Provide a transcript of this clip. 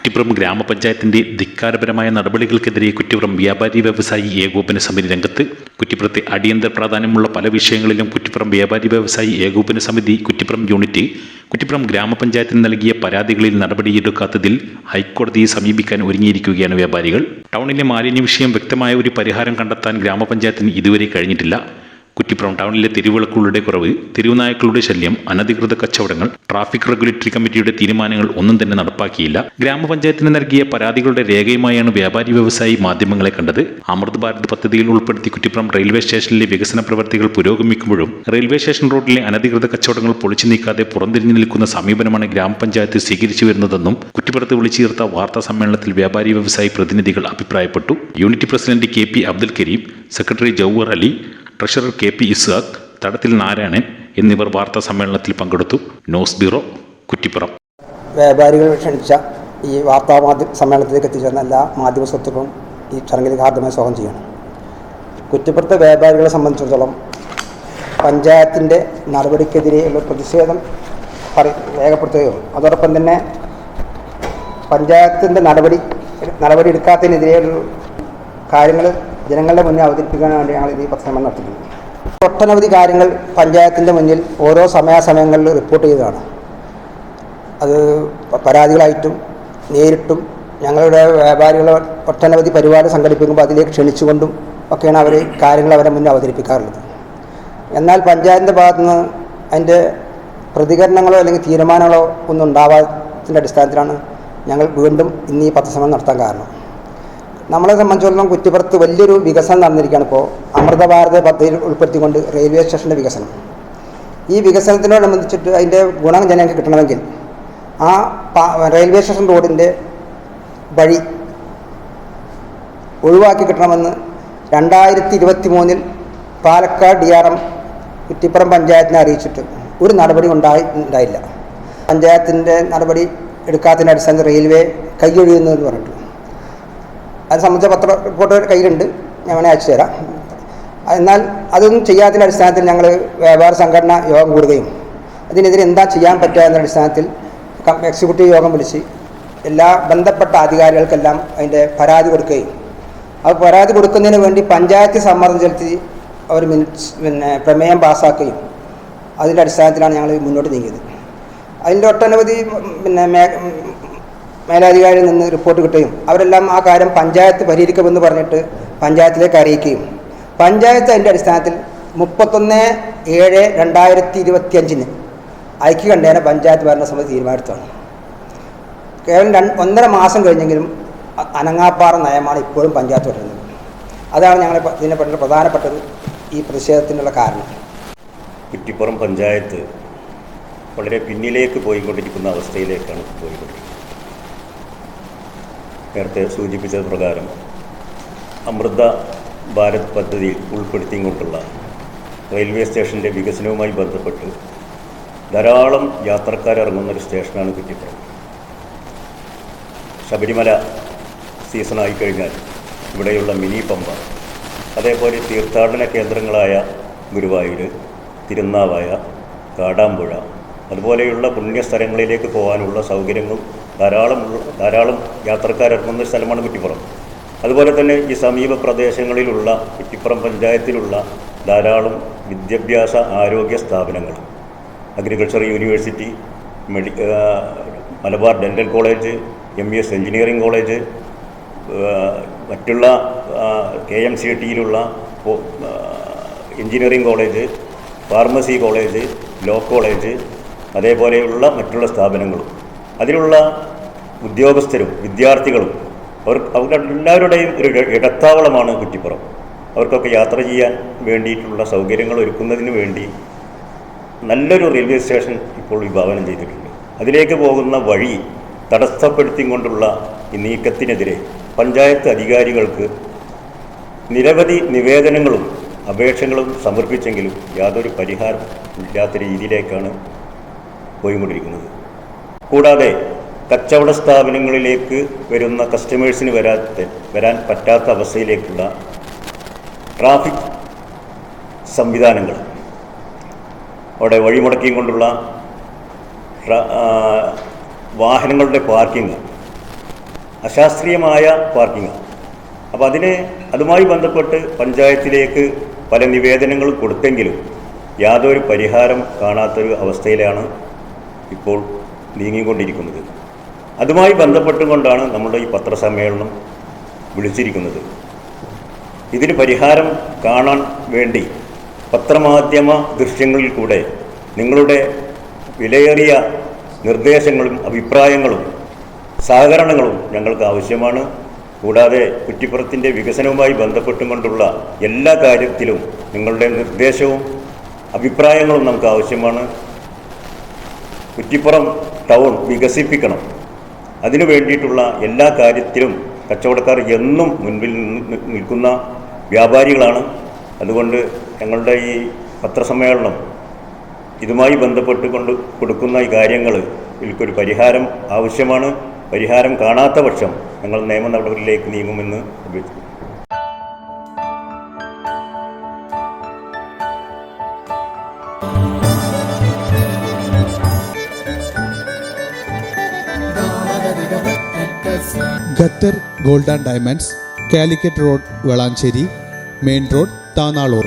കുറ്റിപ്പുറം ഗ്രാമപഞ്ചായത്തിന്റെ ധിക്കാരപരമായ നടപടികൾക്കെതിരെ കുറ്റിപ്പുറം വ്യാപാരി വ്യവസായി ഏകോപന സമിതി രംഗത്ത് കുറ്റിപ്പുറത്തെ അടിയന്തര പ്രാധാന്യമുള്ള പല വിഷയങ്ങളിലും കുറ്റിപ്പുറം വ്യാപാരി വ്യവസായി ഏകോപന സമിതി കുറ്റിപ്പുറം യൂണിറ്റ് കുറ്റിപ്പുറം ഗ്രാമപഞ്ചായത്തിന് നൽകിയ പരാതികളിൽ നടപടിയെടുക്കാത്തതിൽ ഹൈക്കോടതിയെ സമീപിക്കാൻ ഒരുങ്ങിയിരിക്കുകയാണ് വ്യാപാരികൾ. ടൗണിലെ മാലിന്യ വിഷയം വ്യക്തമായ ഒരു പരിഹാരം കണ്ടെത്താൻ ഗ്രാമപഞ്ചായത്തിന് ഇതുവരെ കഴിഞ്ഞിട്ടില്ല. കുറ്റിപ്പുറം ടൗണിലെ തെരുവിളക്കുകളുടെ കുറവ് തെരുവുനായ്ക്കളുടെ ശല്യം അനധികൃത കച്ചവടങ്ങൾ ട്രാഫിക് റെഗുലേറ്ററി കമ്മിറ്റിയുടെ തീരുമാനങ്ങൾ ഒന്നും തന്നെ നടപ്പാക്കിയില്ല. ഗ്രാമപഞ്ചായത്തിന് നൽകിയ പരാതികളുടെ രേഖയുമായാണ് വ്യാപാരി വ്യവസായി മാധ്യമങ്ങളെ കണ്ടത്. അമൃത് ഭാരത് പദ്ധതിയിൽ ഉൾപ്പെടുത്തി കുറ്റിപ്പുറം റെയിൽവേ സ്റ്റേഷനിലെ വികസന പ്രവർത്തികൾ പുരോഗമിക്കുമ്പോഴും റെയിൽവേ സ്റ്റേഷൻ റോഡിലെ അനധികൃത കച്ചവടങ്ങൾ പൊളിച്ചു നീക്കാതെ പുറംതിരിഞ്ഞു നിൽക്കുന്ന സമീപനമാണ് ഗ്രാമപഞ്ചായത്ത് സ്വീകരിച്ചു വരുന്നതെന്നും കുറ്റിപ്പുറത്ത് വിളിച്ചു ചേർത്ത വാർത്താ സമ്മേളനത്തിൽ വ്യാപാരി വ്യവസായി പ്രതിനിധികൾ അഭിപ്രായപ്പെട്ടു. Unit president K P Abdul Kareem secretary Jauhar Ali treasurer K P Ishaq Thadathil Narayanan എന്നിവർ വാർത്താ സമ്മേളനത്തിൽ പങ്കെടുത്തു. News bureau Kuttippuram. വ്യാപാരികൾ ക്ഷണിച്ച ഈ വാർത്താ മാധ്യമ സമ്മേളനത്തിലേക്ക് എത്തിച്ചേർന്ന എല്ലാ മാധ്യമ സ്വത്തുക്കളും ഈ ചടങ്ങിൽ ആദ്യമായി സ്വാഗതം ചെയ്യണം കുറ്റിപ്പുറത്തെ വ്യാപാരികളെ സംബന്ധിച്ചിടത്തോളം പഞ്ചായത്തിന്റെ നടപടിക്കെതിരെയുള്ള പ്രതിഷേധം പറ രേഖപ്പെടുത്തുകയോ അതോടൊപ്പം തന്നെ പഞ്ചായത്തിന്റെ നടപടി നടപടി എടുക്കാത്തതിനെതിരെയുള്ള കാര്യങ്ങൾ ജനങ്ങളുടെ മുന്നിൽ അവതരിപ്പിക്കാൻ വേണ്ടി ഞങ്ങൾ ഈ പത്രസമ്മേളനം നടത്തിയിരിക്കുന്നത് ഒട്ടനവധി കാര്യങ്ങൾ പഞ്ചായത്തിന്റെ മുന്നിൽ ഓരോ സമയാസമയങ്ങളിൽ റിപ്പോർട്ട് ചെയ്തതാണ്. അത് പരാതികളായിട്ടും നേരിട്ടും ഞങ്ങളുടെ വ്യാപാരികളെ ഒട്ടനവധി പരിപാടി സംഘടിപ്പിക്കുമ്പോൾ അതിലേക്ക് ക്ഷണിച്ചുകൊണ്ടും ഒക്കെയാണ് അവർ കാര്യങ്ങൾ അവരെ മുന്നിൽ അവതരിപ്പിക്കാറുള്ളത്. എന്നാൽ പഞ്ചായത്തിന്റെ ഭാഗത്തുനിന്ന് അതിന്റെ പ്രതികരണങ്ങളോ അല്ലെങ്കിൽ തീരുമാനങ്ങളോ ഒന്നും ഉണ്ടാവാത്തതിന്റെ അടിസ്ഥാനത്തിലാണ് ഞങ്ങൾ വീണ്ടും ഇന്ന് ഈ പത്രസമ്മേളനം നടത്താൻ കാരണം. നമ്മളെ സംബന്ധിച്ചിടത്തോളം കുറ്റിപ്പുറത്ത് വലിയൊരു വികസനം നടന്നിരിക്കുകയാണ് ഇപ്പോൾ അമൃത ഭാരത പദ്ധതിയിൽ ഉൾപ്പെടുത്തിക്കൊണ്ട് റെയിൽവേ സ്റ്റേഷന്റെ വികസനം. ഈ വികസനത്തിനോടനുബന്ധിച്ചിട്ട് അതിന്റെ ഗുണം ജനങ്ങൾക്ക് കിട്ടണമെങ്കിൽ ആ റെയിൽവേ സ്റ്റേഷൻ റോഡിന്റെ വഴി ഒഴിവാക്കി കിട്ടണമെന്ന് രണ്ടായിരത്തി ഇരുപത്തി മൂന്നിൽ Palakkad D R M Kuttippuram പഞ്ചായത്തിനെ അറിയിച്ചിട്ട് ഒരു നടപടി ഉണ്ടായി ഉണ്ടായില്ല. പഞ്ചായത്തിന്റെ നടപടി എടുക്കാത്തതിന്റെ അടിസ്ഥാനത്തിൽ റെയിൽവേ കൈയൊഴിയുന്നു എന്ന് പറഞ്ഞിട്ട്. അത് സംബന്ധിച്ച പത്ര റിപ്പോർട്ട് കയ്യിലുണ്ട്. ഞാൻ വേണേൽ അയച്ചു തരാം. എന്നാൽ അതൊന്നും ചെയ്യാത്തതിന്റെ അടിസ്ഥാനത്തിൽ ഞങ്ങൾ വ്യാപാര സംഘടന യോഗം കൂടുകയും അതിനെതിരെ എന്താ ചെയ്യാൻ പറ്റുക എന്ന അടിസ്ഥാനത്തിൽ എക്സിക്യൂട്ടീവ് യോഗം വിളിച്ച് എല്ലാ ബന്ധപ്പെട്ട അധികാരികൾക്കെല്ലാം അതിന്റെ പരാതി കൊടുക്കുകയും ആ പരാതി കൊടുക്കുന്നതിന് വേണ്ടി പഞ്ചായത്ത് സമ്മർദ്ദം ചെലുത്തി അവർ മിനിറ്റ്സ് പിന്നെ പ്രമേയം പാസ്സാക്കുകയും അതിന്റെ അടിസ്ഥാനത്തിലാണ് ഞങ്ങൾ മുന്നോട്ട് നീങ്ങിയത്. അതിന്റെ ഒട്ടനവധി പിന്നെ മേലധികാരിയിൽ നിന്ന് റിപ്പോർട്ട് കിട്ടുകയും അവരെല്ലാം ആ കാര്യം പഞ്ചായത്ത് പരിഹരിക്കുമെന്ന് പറഞ്ഞിട്ട് പഞ്ചായത്തിലേക്ക് അറിയിക്കുകയും. പഞ്ചായത്ത് അതിന്റെ അടിസ്ഥാനത്തിൽ മുപ്പത്തൊന്ന് ഏഴ് രണ്ടായിരത്തി ഇരുപത്തി അഞ്ചിന് ഐക്യകണ്ഠേന പഞ്ചായത്ത് ഭരണസമിതി തീരുമാനിച്ചതാണ്. കേവലം രണ്ട് ഒന്നര മാസം കഴിഞ്ഞെങ്കിലും അനങ്ങാപ്പാറ നയമാണ് ഇപ്പോഴും പഞ്ചായത്ത് വരുന്നത് അതാണ് ഞങ്ങൾ ഇതിനെ പ്രധാനപ്പെട്ടത് ഈ പ്രതിഷേധത്തിനുള്ള കാരണം. കുറ്റിപ്പുറം പഞ്ചായത്ത് വളരെ പിന്നിലേക്ക് പോയിക്കൊണ്ടിരിക്കുന്ന അവസ്ഥയിലേക്കാണ് പോയിക്കൊണ്ടിരിക്കുന്നത്. നേരത്തെ സൂചിപ്പിച്ചത് പ്രകാരം അമൃത ഭാരത് പദ്ധതിയിൽ ഉൾപ്പെടുത്തിക്കൊണ്ടുള്ള റെയിൽവേ സ്റ്റേഷന്റെ വികസനവുമായി ബന്ധപ്പെട്ട് ധാരാളം യാത്രക്കാരിറങ്ങുന്ന ഒരു സ്റ്റേഷനാണ് കുറ്റിപ്പുറം. ശബരിമല സീസണായി കഴിഞ്ഞാൽ ഇവിടെയുള്ള മിനി പമ്പ അതേപോലെ തീർത്ഥാടന കേന്ദ്രങ്ങളായ ഗുരുവായൂർ തിരുനാവായ കാടാമ്പുഴ അതുപോലെയുള്ള പുണ്യസ്ഥലങ്ങളിലേക്ക് പോകാനുള്ള സൗകര്യങ്ങൾ ധാരാളം ധാരാളം യാത്രക്കാരിറങ്ങുന്ന സ്ഥലമാണ് കുറ്റിപ്പുറം അതുപോലെ തന്നെ ഈ സമീപ പ്രദേശങ്ങളിലുള്ള കുറ്റിപ്പുറം പഞ്ചായത്തിലുള്ള ധാരാളം വിദ്യാഭ്യാസ ആരോഗ്യ സ്ഥാപനങ്ങൾ. Agriculture university മെഡി Malabar dental college M S engineering college മറ്റുള്ള K M C ടിയിലുള്ള engineering college pharmacy college law college അതേപോലെയുള്ള മറ്റുള്ള സ്ഥാപനങ്ങളും. അതിലുള്ള ഉദ്യോഗസ്ഥരും വിദ്യാർത്ഥികളും അവർ അവരുടെ എല്ലാവരുടെയും ഒരു ഇടത്താവളമാണ് കുറ്റിപ്പുറം. അവർക്കൊക്കെ യാത്ര ചെയ്യാൻ വേണ്ടിയിട്ടുള്ള സൗകര്യങ്ങൾ ഒരുക്കുന്നതിന് വേണ്ടി നല്ലൊരു റെയിൽവേ സ്റ്റേഷൻ ഇപ്പോൾ വിഭാവനം ചെയ്തിട്ടുണ്ട്. അതിലേക്ക് പോകുന്ന വഴി തടസ്സപ്പെടുത്തിക്കൊണ്ടുള്ള ഈ നീക്കത്തിനെതിരെ പഞ്ചായത്ത് അധികാരികൾക്ക് നിരവധി നിവേദനങ്ങളും അപേക്ഷകളും സമർപ്പിച്ചെങ്കിലും യാതൊരു പരിഹാരം ഇല്ലാത്ത രീതിയിലേക്കാണ് പോയിക്കൊണ്ടിരിക്കുന്നത്. കൂടാതെ കച്ചവട സ്ഥാപനങ്ങളിലേക്ക് വരുന്ന കസ്റ്റമേഴ്സിന് വരാത്ത വരാൻ പറ്റാത്ത അവസ്ഥയിലേക്കുള്ള ട്രാഫിക് സംവിധാനങ്ങൾ. അവിടെ വഴിമുടക്കിയും കൊണ്ടുള്ള വാഹനങ്ങളുടെ പാർക്കിംഗ്. അശാസ്ത്രീയമായ പാർക്കിംഗ്. അപ്പോൾ അതിന് അതുമായി ബന്ധപ്പെട്ട് പഞ്ചായത്തിലേക്ക് പല നിവേദനങ്ങളും കൊടുത്തെങ്കിലും യാതൊരു പരിഹാരം കാണാത്തൊരു അവസ്ഥയിലാണ് ഇപ്പോൾ നീങ്ങിക്കൊണ്ടിരിക്കുന്നത്. അതുമായി ബന്ധപ്പെട്ടുകൊണ്ടാണ് നമ്മുടെ ഈ പത്രസമ്മേളനം വിളിച്ചിരിക്കുന്നത്. ഇതിന് പരിഹാരം കാണാൻ വേണ്ടി പത്രമാധ്യമ ദൃശ്യങ്ങളിൽ കൂടെ നിങ്ങളുടെ വിലയേറിയ നിർദ്ദേശങ്ങളും അഭിപ്രായങ്ങളും സഹകരണങ്ങളും ഞങ്ങൾക്ക് ആവശ്യമാണ്. കൂടാതെ കുറ്റിപ്പുറത്തിന്റെ വികസനവുമായി ബന്ധപ്പെട്ടുകൊണ്ടുള്ള എല്ലാ കാര്യത്തിലും നിങ്ങളുടെ നിർദ്ദേശവും അഭിപ്രായങ്ങളും നമുക്ക് ആവശ്യമാണ്. കുറ്റിപ്പുറം ടൗൺ വികസിപ്പിക്കണം. അതിനു വേണ്ടിയിട്ടുള്ള എല്ലാ കാര്യത്തിലും കച്ചവടക്കാർ എന്നും മുൻപിൽ നിൽക്കുന്ന വ്യാപാരികളാണ്. അതുകൊണ്ട് ഞങ്ങളുടെ ഈ പത്രസമ്മേളനം ഇതുമായി ബന്ധപ്പെട്ട് കൊണ്ട് കൊടുക്കുന്ന ഈ കാര്യങ്ങൾ ഇതിൽക്കൊരു പരിഹാരം ആവശ്യമാണ്. പരിഹാരം കാണാത്ത പക്ഷം ഞങ്ങൾ നിയമ നടപടിയിലേക്ക് നീങ്ങുമെന്ന് അഭ്യർത്ഥിക്കുന്നു. Qatar gold and diamonds Calicut road Valanchery main road Tanalur.